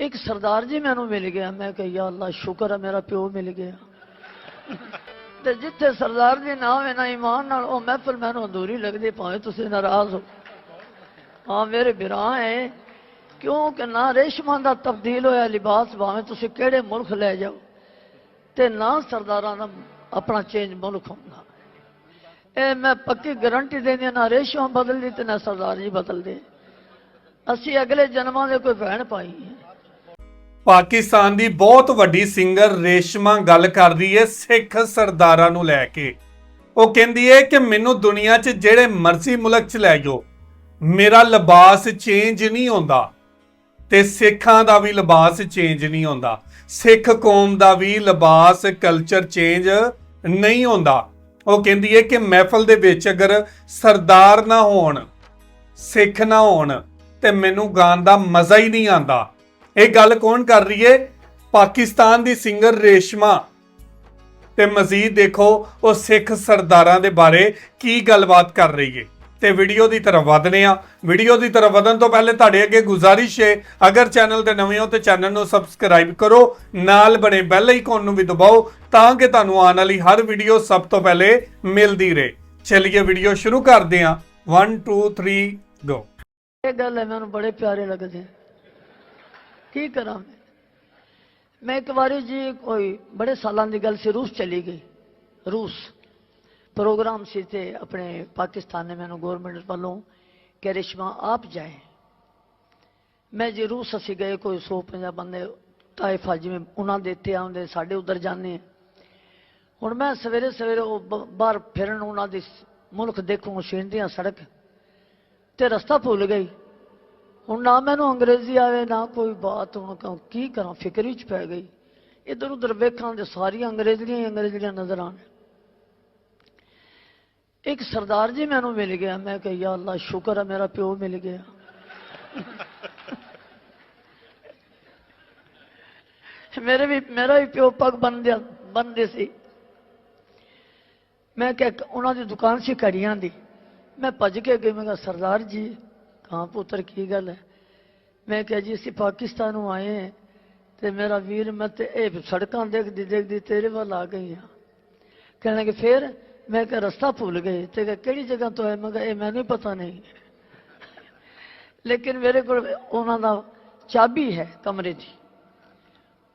ਇੱਕ ਸਰਦਾਰ ਜੀ ਮੈਨੂੰ ਮਿਲ ਗਿਆ ਮੈਂ ਕਿਹਾ ਯਾ ਅੱਲਾ ਸ਼ੁਕਰ ਹੈ ਮੇਰਾ ਪਿਓ ਮਿਲ ਗਿਆ ਤੇ ਜਿੱਥੇ ਸਰਦਾਰ ਜੀ ਨਾ ਹੋਵੇ ਨਾ ਇਮਾਨ ਨਾਲ ਉਹ ਮਹਿਫਲ ਮੈਨੂੰ ਅਧੂਰੀ ਲੱਗਦੀ ਭਾਵੇਂ ਤੁਸੀਂ ਨਾਰਾਜ਼ ਹੋ ਹਾਂ ਮੇਰੇ ਬਿਰਾਂ ਹੈ ਕਿਉਂਕਿ ਨਾ ਰੇਸ਼ਮਾਂ ਦਾ ਤਬਦੀਲ ਹੋਇਆ ਲਿਬਾਸ ਭਾਵੇਂ ਤੁਸੀਂ ਕਿਹੜੇ ਮੁਲਕ ਲੈ ਜਾਓ ਤੇ ਨਾ ਸਰਦਾਰਾਂ ਦਾ ਆਪਣਾ ਚੇਂਜ ਮੁਲਕ ਹੁੰਦਾ ਇਹ ਮੈਂ ਪੱਕੀ ਗਾਰੰਟੀ ਦੇਣੀ ਹਾਂ, ਨਾ ਰੇਸ਼ਮਾਂ ਬਦਲਦੀ ਤੇ ਨਾ ਸਰਦਾਰ ਜੀ ਬਦਲਦੇ ਅਸੀਂ ਅਗਲੇ ਜਨਮਾਂ ਦੇ ਕੋਈ ਭੈਣ ਪਾਈ ਹੈ ਪਾਕਿਸਤਾਨ ਦੀ ਬਹੁਤ ਵੱਡੀ ਸਿੰਗਰ ਰੇਸ਼ਮਾ ਗੱਲ ਕਰਦੀ ਰਹੀ ਹੈ ਸਿੱਖ ਸਰਦਾਰਾਂ ਨੂੰ ਲੈ ਕੇ। ਉਹ ਕਹਿੰਦੀ ਹੈ ਕਿ ਮੈਨੂੰ ਦੁਨੀਆ 'ਚ ਜਿਹੜੇ ਮਰਜ਼ੀ ਮੁਲਕ 'ਚ ਲੈ ਜਾਓ, ਮੇਰਾ ਲਿਬਾਸ ਚੇਂਜ ਨਹੀਂ ਹੁੰਦਾ ਤੇ ਸਿੱਖਾਂ ਦਾ ਵੀ ਲਿਬਾਸ ਚੇਂਜ ਨਹੀਂ ਹੁੰਦਾ। ਸਿੱਖ ਕੌਮ ਦਾ ਵੀ ਲਿਬਾਸ ਕਲਚਰ ਚੇਂਜ ਨਹੀਂ ਹੁੰਦਾ। ਉਹ ਕਹਿੰਦੀ ਹੈ ਕਿ ਮਹਿਫਲ ਦੇ ਵਿੱਚ ਅਗਰ ਸਰਦਾਰ ਨਾ ਹੋਣ, ਸਿੱਖ ਨਾ ਹੋਣ ਤੇ ਮੈਨੂੰ ਗਾਣ ਦਾ ਮਜ਼ਾ ਹੀ ਨਹੀਂ ਆਂਦਾ ਇਹ ਗੱਲ ਕੌਣ ਕਰ ਰਹੀ ਹੈ ਪਾਕਿਸਤਾਨ ਦੀ ਸਿੰਗਰ ਰੇਸ਼ਮਾ। ਤੇ ਮਜ਼ੀਦ ਦੇਖੋ, ਉਹ ਸਿੱਖ ਸਰਦਾਰਾਂ ਦੇ ਬਾਰੇ ਕੀ ਗੱਲਬਾਤ ਕਰ ਰਹੀ ਹੈ ਤੇ ਵੀਡੀਓ ਦੀ ਤਰਫ ਵਧਨੇ ਆ ਵੀਡੀਓ ਦੀ ਤਰਫ ਵਧਣ ਤੋਂ ਪਹਿਲੇ ਤੁਹਾਡੇ ਅੱਗੇ ਗੁਜ਼ਾਰਿਸ਼ ਏ, ਅਗਰ ਚੈਨਲ ਤੇ ਨਵੇਂ ਹੋ ਤੇ ਚੈਨਲ ਨੂੰ ਸਬਸਕ੍ਰਾਈਬ ਕਰੋ, ਨਾਲ ਬਣੇ ਬੈਲ ਆਈਕਨ ਨੂੰ ਵੀ ਦਬਾਓ, ਤਾਂ ਕਿ ਤੁਹਾਨੂੰ ਆਉਣ ਵਾਲੀ ਹਰ ਵੀਡੀਓ ਸਭ ਤੋਂ ਪਹਿਲੇ ਮਿਲਦੀ ਰਹੇ। ਚਲਿਏ ਵੀਡੀਓ ਸ਼ੁਰੂ ਕਰਦੇ ਆ 1 2 3 ਗੋ ਇਹ ਗੱਲ ਹੈ ਮੈਨੂੰ ਬੜੇ ਪਿਆਰੇ ਲੱਗਦੇ ਕੀ ਕਰਾਂ ਮੈਂ? ਮੈਂ ਇੱਕ ਵਾਰੀ ਜੀ ਕੋਈ ਬੜੇ ਸਾਲਾਂ ਦੀ ਗੱਲ ਸੀ, ਰੂਸ ਚਲੀ ਗਈ। ਰੂਸ। ਪ੍ਰੋਗਰਾਮ ਸੀ ਤੇ ਆਪਣੇ ਪਾਕਿਸਤਾਨ ਨੇ ਮੈਨੂੰ ਗਵਰਨਮੈਂਟ ਵੱਲੋਂ ਕਿ ਰਿਸ਼ਮਾ ਆਪ ਜਾਏ। ਮੈਂ ਜੀ ਰੂਸ ਅਸੀਂ ਗਏ, ਕੋਈ 150 ਬੰਦੇ, ਤਾਇਫਾ ਜਿਵੇਂ ਉਹਨਾਂ ਦੇ ਇੱਥੇ ਆਉਂਦੇ, ਸਾਡੇ ਉਧਰ ਜਾਂਦੇ ਆ ਹੁਣ ਮੈਂ ਸਵੇਰੇ ਸਵੇਰੇ ਉਹ ਬਾਹਰ ਫਿਰਨ, ਉਹਨਾਂ ਦੀ ਮੁਲਕ ਦੇਖੂ ਸ਼ਿੰਦੀਆਂ ਸੜਕ ਤੇ ਰਸਤਾ ਭੁੱਲ ਗਈ। ਹੁਣ ਨਾ ਮੈਨੂੰ ਅੰਗਰੇਜ਼ੀ ਆਵੇ ਨਾ ਕੋਈ ਬਾਤ ਹੁਣ ਕ- ਕੀ ਕਰਾਂ ਫਿਕਰ ਵਿੱਚ ਪੈ ਗਈ ਇਧਰ ਉਧਰ ਵੇਖਾਂ ਤੇ ਸਾਰੀਆਂ ਅੰਗਰੇਜ਼ੀਆਂ ਹੀ ਅੰਗਰੇਜ਼ੀਆਂ ਨਜ਼ਰ ਆਣ ਇੱਕ ਸਰਦਾਰ ਜੀ ਮੈਨੂੰ ਮਿਲ ਗਿਆ ਮੈਂ ਕਿਹਾ ਯਾ ਅੱਲਾ ਸ਼ੁਕਰ ਹੈ ਮੇਰਾ ਪਿਓ ਮਿਲ ਗਿਆ ਮੇਰੇ ਵੀ ਮੇਰਾ ਵੀ ਪਿਓ ਪੱਗ ਬੰਨਿਆ ਬੰਨਦੇ ਸੀ ਮੈਂ ਕਿਹਾ ਕਿ ਉਹਨਾਂ ਦੀ ਦੁਕਾਨ ਸੀ ਘੜੀਆਂ ਦੀ ਮੈਂ ਭੱਜ ਕੇ ਗਈ ਮੈਂ ਕਿਹਾ ਸਰਦਾਰ ਜੀ ਕਹਾਂ ਪੁੱਤਰ, ਕੀ ਗੱਲ ਹੈ? ਮੈਂ ਕਿਹਾ ਜੀ, ਅਸੀਂ ਪਾਕਿਸਤਾਨ ਨੂੰ ਆਏ ਹਾਂ ਤੇ ਮੇਰਾ ਵੀਰ ਮੈਂ ਤੇ ਇਹ ਸੜਕਾਂ ਦੇਖਦੀ ਦੇਖਦੀ ਤੇਰੇ ਵੱਲ ਆ ਗਈ ਹਾਂ। ਕਹਿਣ ਲੱਗੇ, ਫਿਰ? ਮੈਂ ਕਿਹਾ, ਰਸਤਾ ਭੁੱਲ ਗਏ। ਤੇ ਕਿਹਾ, ਕਿਹੜੀ ਜਗ੍ਹਾ ਤੋਂ ਹੈ ਮੈਂ ਕਿਹਾ, ਇਹ ਮੈਨੂੰ ਪਤਾ ਨਹੀਂ। ਲੇਕਿਨ ਮੇਰੇ ਕੋਲ ਉਹਨਾਂ ਦਾ ਚਾਬੀ ਹੈ ਕਮਰੇ ਦੀ।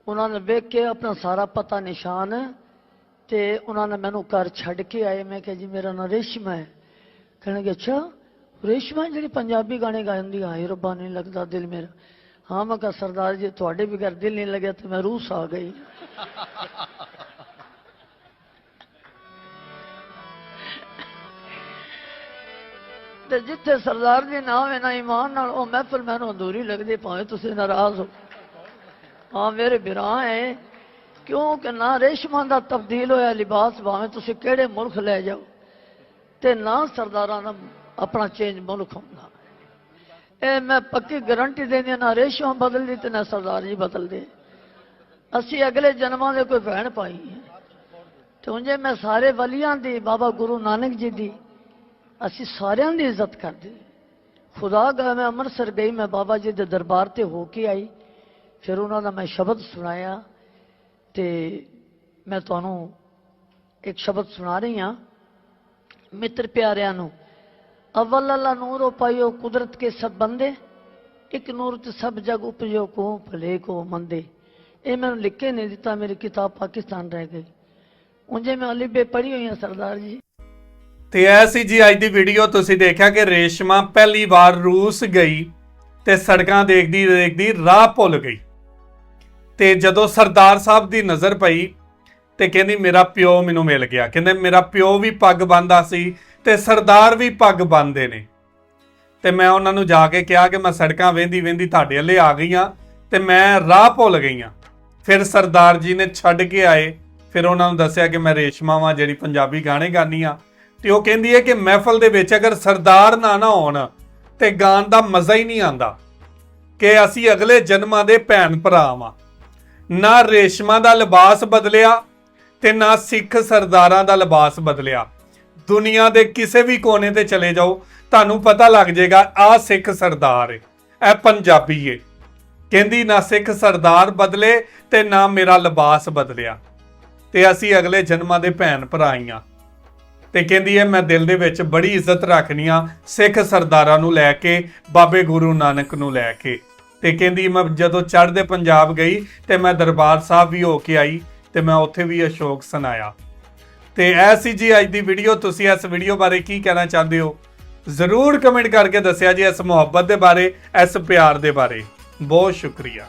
ਉਹਨਾਂ ਨੇ ਵੇਖ ਕੇ ਆਪਣਾ ਸਾਰਾ ਪਤਾ, ਨਿਸ਼ਾਨ ਤੇ ਉਹਨਾਂ ਨੇ ਮੈਨੂੰ ਘਰ ਛੱਡ ਕੇ ਆਏ। ਮੈਂ ਕਿਹਾ ਜੀ, ਮੇਰਾ ਨਾਂ ਰੇਸ਼ਮਾ ਹੈ। ਕਹਿਣਗੇ ਅੱਛਾ ਰੇਸ਼ਮਾ ਜਿਹੜੀ ਪੰਜਾਬੀ ਗਾਣੇ ਗਾਉਂਦੀ ਆ, ਹਾਏ ਰੱਬਾ, ਨਹੀਂ ਲੱਗਦਾ ਦਿਲ ਮੇਰਾ। ਹਾਂ, ਮੈਂ ਕਿਹਾ, ਸਰਦਾਰ ਜੀ, ਤੁਹਾਡੇ ਵੀ ਘਰ ਦਿਲ ਨਹੀਂ ਲੱਗਿਆ ਤੇ ਮੈਂ ਰੂਸ ਆ ਗਈ। ਤੇ ਜਿੱਥੇ ਸਰਦਾਰ ਜੀ ਨਾ ਹੋਵੇ, ਨਾ ਇਮਾਨ ਨਾਲ, ਉਹ ਮਹਿਫਲ ਮੈਨੂੰ ਅਧੂਰੀ ਲੱਗਦੀ, ਭਾਵੇਂ ਤੁਸੀਂ ਨਾਰਾਜ਼ ਹੋ। ਹਾਂ ਮੇਰੇ ਬਿਰਾਂ ਹੈ ਕਿਉਂਕਿ ਨਾ ਰੇਸ਼ਮਾਂ ਦਾ ਤਬਦੀਲ ਹੋਇਆ ਲਿਬਾਸ, ਭਾਵੇਂ ਤੁਸੀਂ ਕਿਹੜੇ ਮੁਲਕ ਲੈ ਜਾਓ। ਤੇ ਨਾ ਸਰਦਾਰਾਂ ਦਾ ਆਪਣਾ ਚੇਂਜ ਮੁਲਕ ਹੁੰਦਾ। ਇਹ ਮੈਂ ਪੱਕੀ ਗਾਰੰਟੀ ਦਿੰਦੀ ਹਾਂ, ਨਾ ਰੇਸ਼ਮਾਂ ਬਦਲਦੀ ਤੇ ਨਾ ਸਰਦਾਰ ਜੀ ਬਦਲਦੇ। ਅਸੀਂ ਅਗਲੇ ਜਨਮਾਂ ਦੇ ਕੋਈ ਭੈਣ ਪਾਈ ਹੈ। ਤੇ ਉਂਝੇ ਮੈਂ ਸਾਰੇ ਵਲੀਆਂ ਦੀ ਬਾਬਾ ਗੁਰੂ ਨਾਨਕ ਜੀ ਦੀ ਅਸੀਂ ਸਾਰਿਆਂ ਦੀ ਇੱਜ਼ਤ ਕਰਦੇ। ਖੁਦਾ ਗਾ ਮੈਂ ਅੰਮ੍ਰਿਤਸਰ ਗਈ ਮੈਂ ਬਾਬਾ ਜੀ ਦੇ ਦਰਬਾਰ ਤੇ ਹੋ ਕੇ ਆਈ। ਫਿਰ ਉਹਨਾਂ ਦਾ ਮੈਂ ਸ਼ਬਦ ਸੁਣਾਇਆ ਤੇ ਮੈਂ ਤੁਹਾਨੂੰ ਇੱਕ ਸ਼ਬਦ ਸੁਣਾ ਰਹੀ ਹਾਂ। ਮਿੱਤਰ ਪਿਆਰਿਆਂ ਨੂੰ ਅਵਲ ਅੱਲਾ ਨੂਰੋ ਪਾਇਓ ਕੁਦਰਤ ਕੇ ਸਭ ਬੰਦੇ ਇੱਕ ਨੂਰ ਤੇ ਸਭ ਜਗ ਉਪਜੋ ਕੋ ਭਲੇ ਕੋ ਮੰਦੇ ਇਹ ਮੈਨੂੰ ਲਿਖ ਕੇ ਨਹੀਂ ਦਿੱਤਾ ਮੇਰੀ ਕਿਤਾਬ ਪਾਕਿਸਤਾਨ ਰਹਿ ਗਈ ਉਂਝੇ ਮੈਂ ਅਲੀਬੇ ਪੜ੍ਹੀ ਹੋਈ ਹਾਂ ਸਰਦਾਰ ਜੀ ਤੇ ਇਹ ਸੀ ਜੀ ਅੱਜ ਦੀ ਵੀਡੀਓ ਤੁਸੀਂ ਦੇਖਿਆ ਕਿ ਰੇਸ਼ਮਾ ਪਹਿਲੀ ਵਾਰ ਰੂਸ ਗਈ ਤੇ ਸੜਕਾਂ ਦੇਖਦੀ ਦੇਖਦੀ ਰਾਹ ਭੁੱਲ ਗਈ ਤੇ ਜਦੋਂ ਸਰਦਾਰ ਸਾਹਿਬ ਦੀ ਨਜ਼ਰ ਪਈ ਤੇ ਕਹਿੰਦੀ ਮੇਰਾ ਪਿਓ ਮੈਨੂੰ ਮਿਲ ਗਿਆ ਕਹਿੰਦੇ ਮੇਰਾ ਪਿਓ ਵੀ ਪੱਗ ਬੰਨਦਾ ਸੀ ਤੇ ਸਰਦਾਰ ਵੀ ਪੱਗ ਬੰਨਦੇ ਨੇ। ਤੇ ਮੈਂ ਉਹਨਾਂ ਨੂੰ ਜਾ ਕੇ ਕਿਹਾ ਕਿ ਮੈਂ ਸੜਕਾਂ ਵੇਂਦੀ ਵੇਂਦੀ ਤੁਹਾਡੇ ਵੱਲੇ ਆ ਗਈਆਂ ਤੇ ਮੈਂ ਰਾਹ ਭੁੱਲ ਗਈਆਂ ਫਿਰ ਸਰਦਾਰ ਜੀ ਨੇ ਛੱਡ ਕੇ ਆਏ। ਫਿਰ ਉਹਨਾਂ ਨੂੰ ਦੱਸਿਆ ਕਿ ਮੈਂ ਰੇਸ਼ਮਾ ਵਾਂ, ਜਿਹੜੀ ਪੰਜਾਬੀ ਗਾਣੇ ਗਾਨੀ ਆ। ਤੇ ਉਹ ਕਹਿੰਦੀ ਹੈ ਕਿ ਮਹਿਫਲ ਦੇ ਵਿੱਚ ਅਗਰ ਸਰਦਾਰ ਨਾ ਨਾ ਹੋਣ ਤੇ ਗਾਣ ਦਾ ਮਜ਼ਾ ਹੀ ਨਹੀਂ ਆਂਦਾ ਕਿ ਅਸੀਂ ਅਗਲੇ ਜਨਮਾਂ ਦੇ ਭੈਣ ਭਰਾ ਵਾਂ। ਨਾ ਰੇਸ਼ਮਾ ਦਾ ਲਿਬਾਸ ਬਦਲਿਆ ਤੇ ਨਾ ਸਿੱਖ ਸਰਦਾਰਾਂ ਦਾ ਲਿਬਾਸ ਬਦਲਿਆ। ਦੁਨੀਆ ਦੇ ਕਿਸੇ ਵੀ ਕੋਨੇ ਤੇ ਚਲੇ ਜਾਓ, ਤੁਹਾਨੂੰ ਪਤਾ ਲੱਗ ਜਾਏਗਾ, ਆ ਸਿੱਖ ਸਰਦਾਰ ਏ, ਇਹ ਪੰਜਾਬੀ ਏ। ਕਹਿੰਦੀ, ਨਾ ਸਿੱਖ ਸਰਦਾਰ ਬਦਲੇ ਤੇ ਨਾ ਮੇਰਾ ਲਿਬਾਸ ਬਦਲਿਆ। ਤੇ ਅਸੀਂ ਅਗਲੇ ਜਨਮਾਂ ਦੇ ਭੈਣ ਭਰਾ ਹੀ ਹਾਂ ਤੇ ਕਹਿੰਦੀ ਹੈ ਮੈਂ ਦਿਲ ਦੇ ਵਿੱਚ ਬੜੀ ਇੱਜ਼ਤ ਰੱਖਨੀ ਆ ਸਿੱਖ ਸਰਦਾਰਾਂ ਨੂੰ ਲੈ ਕੇ, ਬਾਬੇ ਗੁਰੂ ਨਾਨਕ ਨੂੰ ਲੈ ਕੇ। ਤੇ ਕਹਿੰਦੀ, ਮੈਂ ਜਦੋਂ ਚੜ੍ਹਦੇ ਪੰਜਾਬ ਗਈ ਤੇ ਮੈਂ ਦਰਬਾਰ ਸਾਹਿਬ ਵੀ ਹੋ ਕੇ ਆਈ ਤੇ ਮੈਂ ਉੱਥੇ ਵੀ ਅਸ਼ੋਕ ਸੁਣਾਇਆ ਤੇ ਇਹ ਸੀ ਜੀ ਅੱਜ ਦੀ ਵੀਡੀਓ ਤੁਸੀਂ ਇਸ ਵੀਡੀਓ ਬਾਰੇ ਕੀ ਕਹਿਣਾ ਚਾਹੁੰਦੇ ਹੋ? ਜ਼ਰੂਰ ਕਮੈਂਟ ਕਰਕੇ ਦੱਸਿਆ ਜੀ ਇਸ ਮੁਹੱਬਤ ਦੇ ਬਾਰੇ, ਇਸ ਪਿਆਰ ਦੇ ਬਾਰੇ। ਬਹੁਤ ਸ਼ੁਕਰੀਆ।